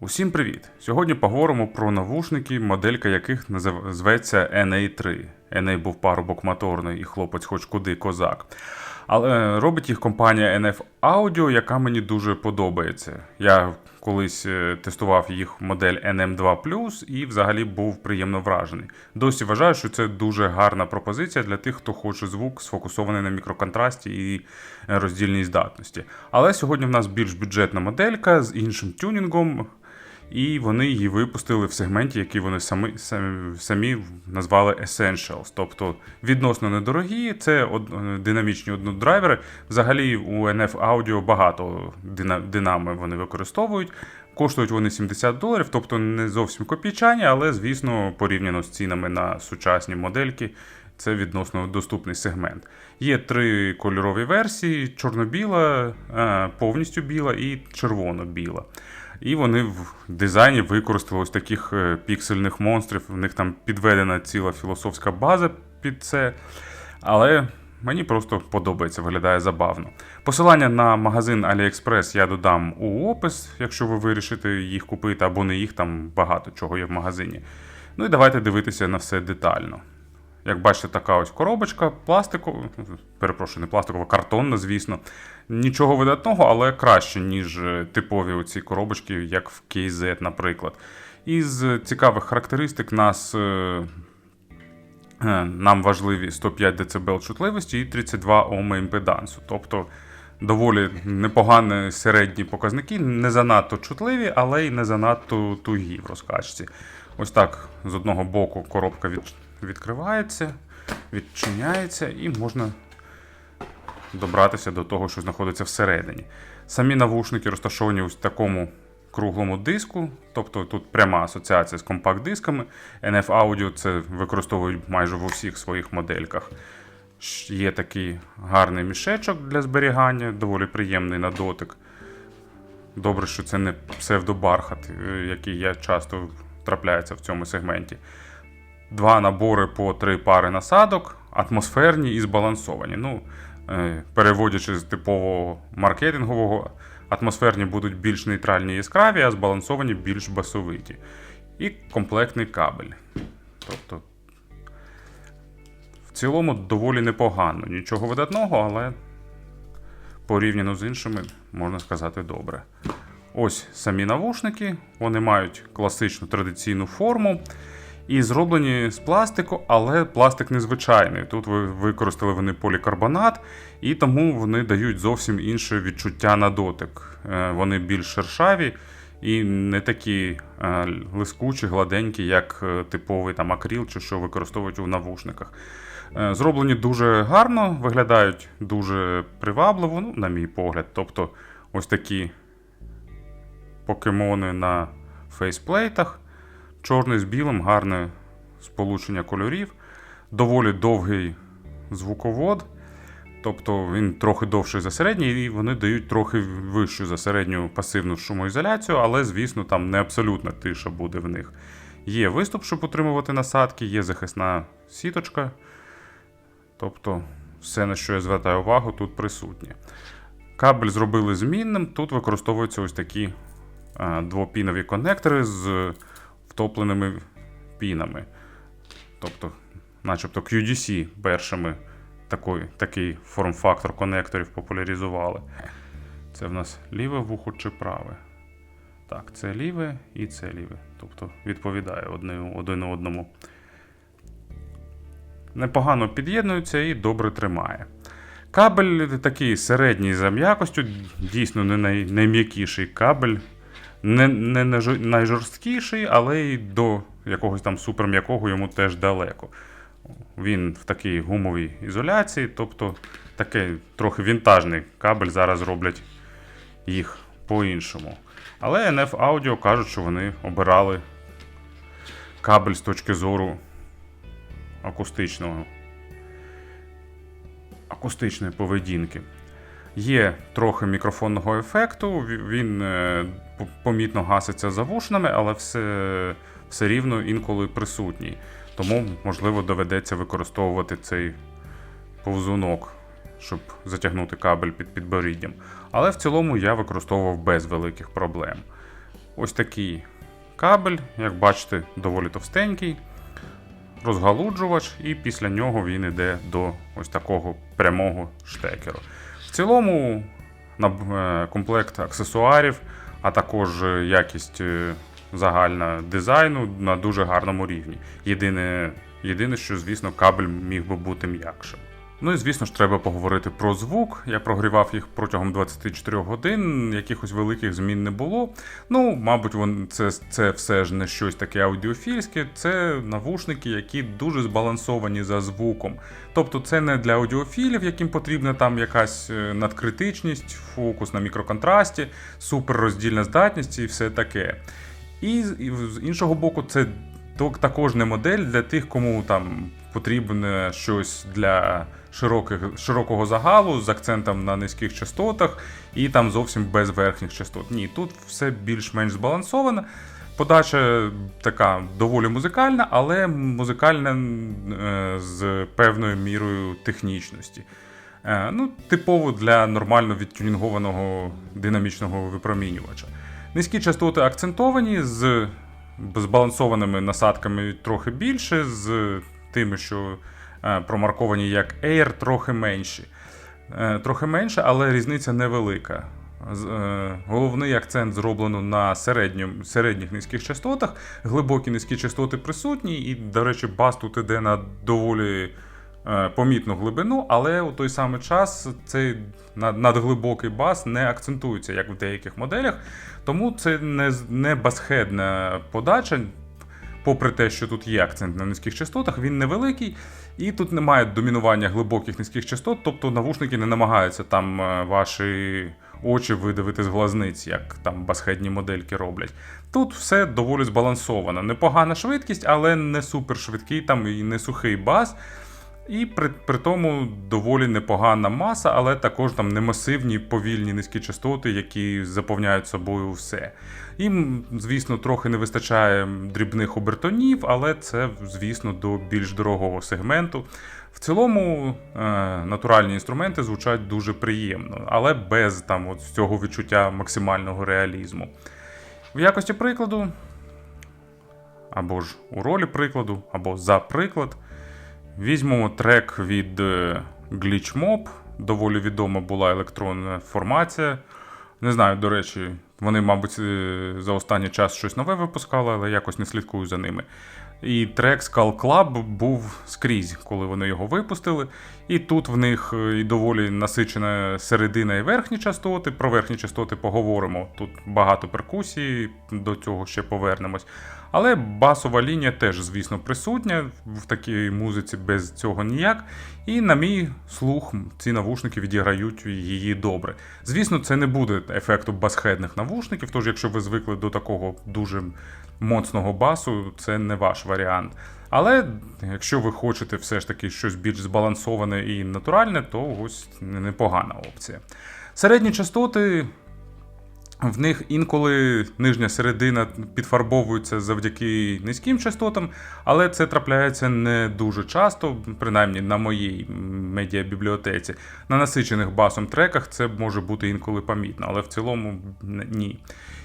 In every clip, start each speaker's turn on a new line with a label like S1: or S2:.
S1: Усім привіт! Сьогодні поговоримо про навушники, моделька яких назив- зветься NA3. NA був парубок моторний і хлопець хоч куди козак. Але робить їх компанія NF Audio, яка мені дуже подобається. Я колись е, тестував їх модель NM2 і взагалі був приємно вражений. Досі вважаю, що це дуже гарна пропозиція для тих, хто хоче звук сфокусований на мікроконтрасті і роздільній здатності. Але сьогодні в нас більш бюджетна моделька з іншим тюнінгом. І вони її випустили в сегменті, який вони самі, самі, самі назвали Essentials. Тобто відносно недорогі, це од, динамічні однодрайвери. Взагалі у NF Audio багато дина, динами вони використовують. Коштують вони 70 доларів, тобто не зовсім копійчані, але, звісно, порівняно з цінами на сучасні модельки, це відносно доступний сегмент. Є три кольорові версії: чорно-біла, повністю біла і червоно-біла. І вони в дизайні використали ось таких е, піксельних монстрів. В них там підведена ціла філософська база під це. Але мені просто подобається, виглядає забавно. Посилання на магазин AliExpress я додам у опис, якщо ви вирішите їх купити, або не їх, там багато чого є в магазині. Ну і давайте дивитися на все детально. Як бачите, така ось коробочка, пластикова, перепрошую, не пластикова, картонна, звісно. Нічого видатного, але краще, ніж е, типові оці коробочки, як в KZ, наприклад. Із цікавих характеристик нас. е, е, Нам важливі 105 дБ чутливості і 32 Ом імпедансу. Тобто доволі непогані середні показники, не занадто чутливі, але й не занадто тугі в розкачці. Ось так з одного боку коробка від, відкривається, відчиняється і можна добратися до того, що знаходиться всередині. Самі навушники розташовані в такому круглому диску, тобто тут пряма асоціація з компакт-дисками. NF Audio це використовують майже в усіх своїх модельках. Є такий гарний мішечок для зберігання, доволі приємний на дотик. Добре, що це не псевдобархат, е, який я часто трапляється в цьому сегменті. Два набори по три пари насадок, атмосферні і збалансовані. Ну, переводячи з типового маркетингового, атмосферні будуть більш нейтральні і яскраві, а збалансовані більш басовиті. І комплектний кабель. Тобто, в цілому доволі непогано. Нічого видатного, але порівняно з іншими, можна сказати, добре. Ось самі навушники, вони мають класичну традиційну форму і зроблені з пластику, але пластик незвичайний. Тут ви використали вони полікарбонат, і тому вони дають зовсім інше відчуття на дотик. Е, Вони більш шершаві і не такі е, лискучі, гладенькі, як е, типовий там акріл чи що використовують у навушниках. Зроблені дуже гарно, виглядають дуже привабливо, ну, на мій погляд. Тобто, ось такі покемони на фейсплейтах. Чорний з білим, гарне сполучення кольорів, доволі довгий звуковод. Тобто він трохи довший за середній, і вони дають трохи вищу за середню пасивну шумоізоляцію, але, звісно, там не абсолютна тиша буде в них. Є виступ, щоб утримувати насадки, є захисна сіточка. Тобто, все, на що я звертаю увагу, тут присутнє. Кабель зробили змінним. Тут використовуються ось такі двопінові конектори з втопленими пінами. Тобто, начебто QDC першими такий, такий форм-фактор конекторів популяризували. Це в нас ліве вухо чи праве? Так, це ліве і це ліве. Тобто відповідає один одному. Непогано під'єднується і добре тримає. Кабель такий середній за м'якостю, дійсно не найм'якіший кабель. Не, не найжорсткіший, але й до якогось там суперм'якого йому теж далеко. Він в такій гумовій ізоляції, тобто такий трохи вінтажний кабель зараз роблять їх по-іншому. Але NF Audio кажуть, що вони обирали кабель з точки зору акустичного, акустичної поведінки. Є трохи мікрофонного ефекту, він е, помітно гаситься завушними, але все, все рівно інколи присутній. Тому, можливо, доведеться використовувати цей повзунок, щоб затягнути кабель під підборіддям. Але в цілому я використовував без великих проблем. ось такий кабель, як бачите, доволі товстенький, розгалуджувач, і після нього він йде до ось такого прямого штекеру. В цілому е, комплект аксесуарів, а також е, якість е, загальна дизайну на дуже гарному рівні. Єдине, єдине, що, звісно, кабель міг би бути м'якшим. Ну і звісно ж, треба поговорити про звук. Я прогрівав їх протягом 24 годин, якихось великих змін не було. Ну, мабуть, вон, це, це все ж не щось таке аудіофільське, це навушники, які дуже збалансовані за звуком. Тобто це не для аудіофілів, яким потрібна там якась е, надкритичність, фокус на мікроконтрасті, суперроздільна здатність і все таке. І, з- і з іншого боку, це також не модель для тих, кому там потрібне щось для широких, широкого загалу з акцентом на низьких частотах і там зовсім без верхніх частот. Ні, тут все більш-менш збалансовано. Подача така доволі музикальна, але музикальна е, з певною мірою технічності. Е, ну, типово для нормально відтюнінгованого динамічного випромінювача. Низькі частоти акцентовані з збалансованими насадками трохи більше, з тими, що е, промарковані як Air, трохи менші. Е, Трохи менше, але різниця невелика. Е, Головний акцент зроблено на середньому, середніх низьких частотах. Глибокі низькі частоти присутні, і, до речі, бас тут іде на доволі помітну глибину, але у той самий час цей надглибокий бас не акцентується, як в деяких моделях. Тому це не, не басхедна подача. Попри те, що тут є акцент на низьких частотах, він невеликий, і тут немає домінування глибоких низьких частот, тобто навушники не намагаються там е, ваші очі видавити з глазниць, як там басхедні модельки роблять. Тут все доволі збалансовано. Непогана швидкість, але не супершвидкий там і не сухий бас. І при, при тому доволі непогана маса, але також там не масивні повільні низькі частоти, які заповняють собою все. Їм, звісно, трохи не вистачає дрібних обертонів, але це, звісно, до більш дорогого сегменту. В цілому е, натуральні інструменти звучать дуже приємно, але без там от цього відчуття максимального реалізму. В якості прикладу, або ж у ролі прикладу, або за приклад, Візьмемо трек від Glitchmob. Glitch Mob. Доволі відома була електронна формація. Не знаю, до речі, вони, мабуть, е, за останній час щось нове випускали, але якось не слідкую за ними. І трек Skull Club був скрізь, коли вони його випустили. І тут в них е, і доволі насичена середина і верхні частоти. Про верхні частоти поговоримо. Тут багато перкусії, до цього ще повернемось. Але басова лінія теж, звісно, присутня в такій музиці без цього ніяк. І, на мій слух, ці навушники відіграють її добре. Звісно, це не буде ефекту басхедних навушників, тож якщо ви звикли до такого дуже моцного басу, це не ваш варіант. Але якщо ви хочете все ж таки щось більш збалансоване і натуральне, то ось непогана опція. Середні частоти в них інколи нижня середина підфарбовується завдяки низьким частотам, але це трапляється не дуже часто, принаймні на моїй медіабібліотеці. На насичених басом треках це може бути інколи помітно, але в цілому ні.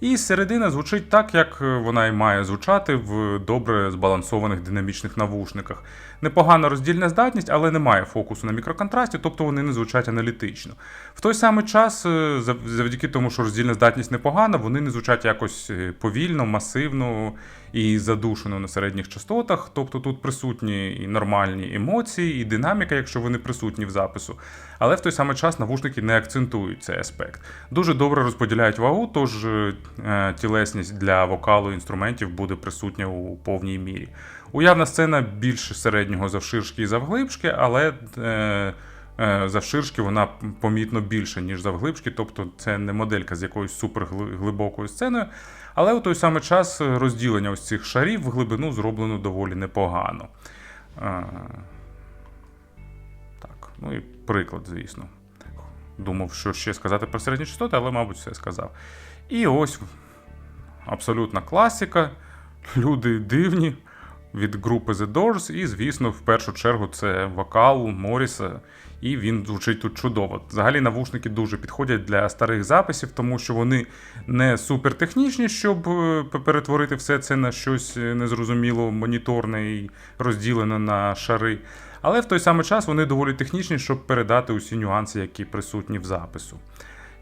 S1: І середина звучить так, як вона і має звучати в добре збалансованих динамічних навушниках. Непогана роздільна здатність, але немає фокусу на мікроконтрасті, тобто вони не звучать аналітично. В той самий час, е, завдяки тому, що роздільна здатність непогана, вони не звучать якось е, повільно, масивно і задушено на середніх частотах. Тобто тут присутні і нормальні емоції, і динаміка, якщо вони присутні в запису. Але в той самий час навушники не акцентують цей аспект. Дуже добре розподіляють вагу, тож е, тілесність для вокалу інструментів буде присутня у повній мірі. Уявна сцена більш середнього завширшки і завглибшки, але е, завширшки вона помітно більша, ніж завглибшки, тобто це не моделька з якоюсь суперглибокою сценою. Але у той самий час розділення ось цих шарів в глибину зроблено доволі непогано. Е, так, ну і приклад, звісно. Думав, що ще сказати про середні частоти, але, мабуть, все сказав. І ось абсолютна класика. Люди дивні від групи The Doors, і, звісно, в першу чергу це вокал Моріса і він звучить тут чудово. Взагалі навушники дуже підходять для старих записів, тому що вони не супертехнічні, щоб е, перетворити все це на щось е, незрозуміло моніторне і розділене на шари. Але в той самий час вони доволі технічні, щоб передати усі нюанси, які присутні в запису.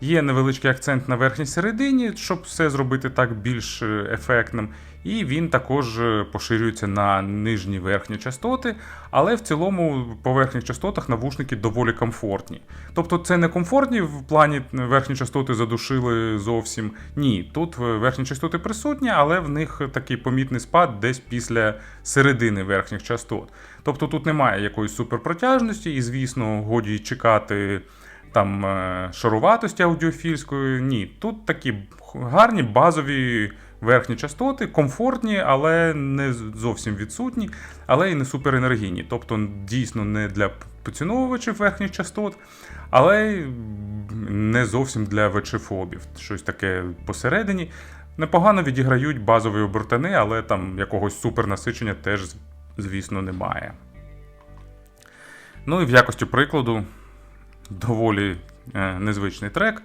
S1: Є невеличкий акцент на верхній середині, щоб все зробити так більш е, ефектним. І він також е, поширюється на нижні верхні частоти, але в цілому по верхніх частотах навушники доволі комфортні. Тобто це не комфортні в плані верхні частоти задушили зовсім. Ні, тут е, верхні частоти присутні, але в них такий помітний спад десь після середини верхніх частот. Тобто тут немає якоїсь суперпротяжності, і, звісно, годі чекати там е, шаруватості аудіофільської. Ні, тут такі гарні базові верхні частоти, комфортні, але не зовсім відсутні, але і не суперенергійні. Тобто дійсно не для поціновувачів верхніх частот, але не зовсім для вечефобів. Щось таке посередині. Непогано відіграють базові обертани, але там якогось супернасичення теж, звісно, немає. Ну і в якості прикладу доволі е, незвичний трек.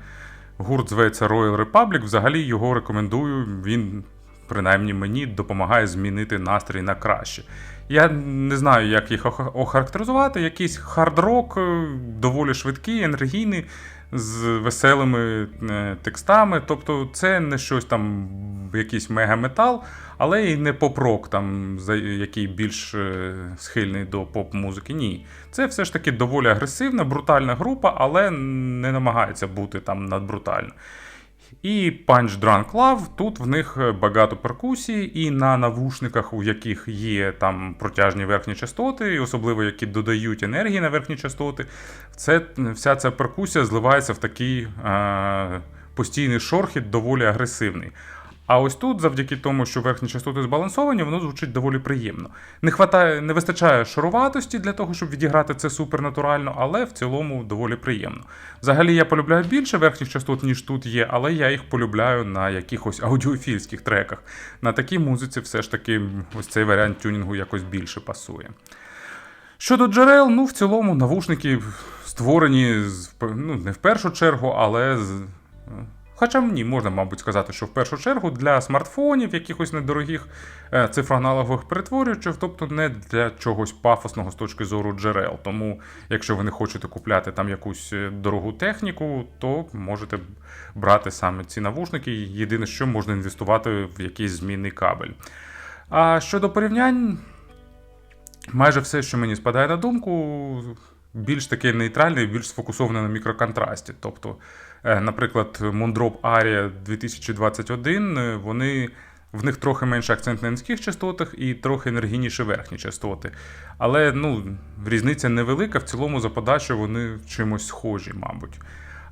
S1: Гурт зветься Royal Republic. Взагалі його рекомендую. Він, принаймні, мені допомагає змінити настрій на краще. Я не знаю, як їх охарактеризувати. Якийсь хард-рок, е, доволі швидкий, енергійний, з веселими е, текстами. Тобто, це не щось там, якийсь мегаметал, але й не поп-рок, там, який більш е, схильний до поп-музики. Ні. Це все ж таки доволі агресивна, брутальна група, але не намагається бути там надбрутально. І Punch Drunk Love, тут в них багато перкусій, і на навушниках, у яких є там протяжні верхні частоти, і особливо які додають енергії на верхні частоти, це, вся ця перкусія зливається в такий е, постійний шорхіт, доволі агресивний. А ось тут, завдяки тому, що верхні частоти збалансовані, воно звучить доволі приємно. Не хватає, не вистачає шаруватості для того, щоб відіграти це супернатурально, але в цілому доволі приємно. Взагалі я полюбляю більше верхніх частот, ніж тут є, але я їх полюбляю на якихось аудіофільських треках. На такій музиці все ж таки ось цей варіант тюнінгу якось більше пасує. Щодо джерел, ну в цілому навушники створені ну, не в першу чергу, але. Хоча ні, можна, мабуть, сказати, що в першу чергу для смартфонів, якихось недорогих е, цифроаналогових перетворювачів, тобто не для чогось пафосного з точки зору джерел. Тому, якщо ви не хочете купляти там якусь е, дорогу техніку, то можете брати саме ці навушники. Єдине, що можна інвестувати в якийсь змінний кабель. А щодо порівнянь, майже все, що мені спадає на думку, більш таке нейтральне і більш сфокусоване на мікроконтрасті. Тобто, наприклад, Moondrop Aria 2021, е, вони. В них трохи менше акцент на низьких частотах і трохи енергійніші верхні частоти. Але ну, різниця невелика. В цілому за подачу вони чимось схожі, мабуть.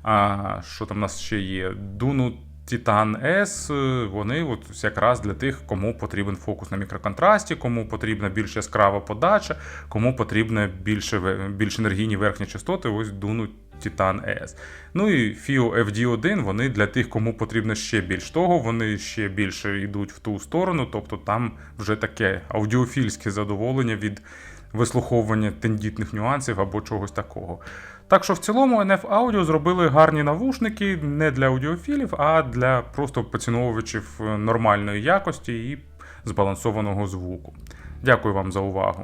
S1: А що там у нас ще є? Дуну Titan S, е, вони от якраз для тих, кому потрібен фокус на мікроконтрасті, кому потрібна більш яскрава подача, кому потрібна більше, більш енергійні верхні частоти, ось Дуну Titan S. Ну і FIO FD1, вони для тих, кому потрібно ще більш того, вони ще більше йдуть в ту сторону, тобто там вже таке аудіофільське задоволення від вислуховування тендітних нюансів або чогось такого. Так що в цілому NF Audio зробили гарні навушники не для аудіофілів, а для просто поціновувачів е, нормальної якості і збалансованого звуку. Дякую вам за увагу.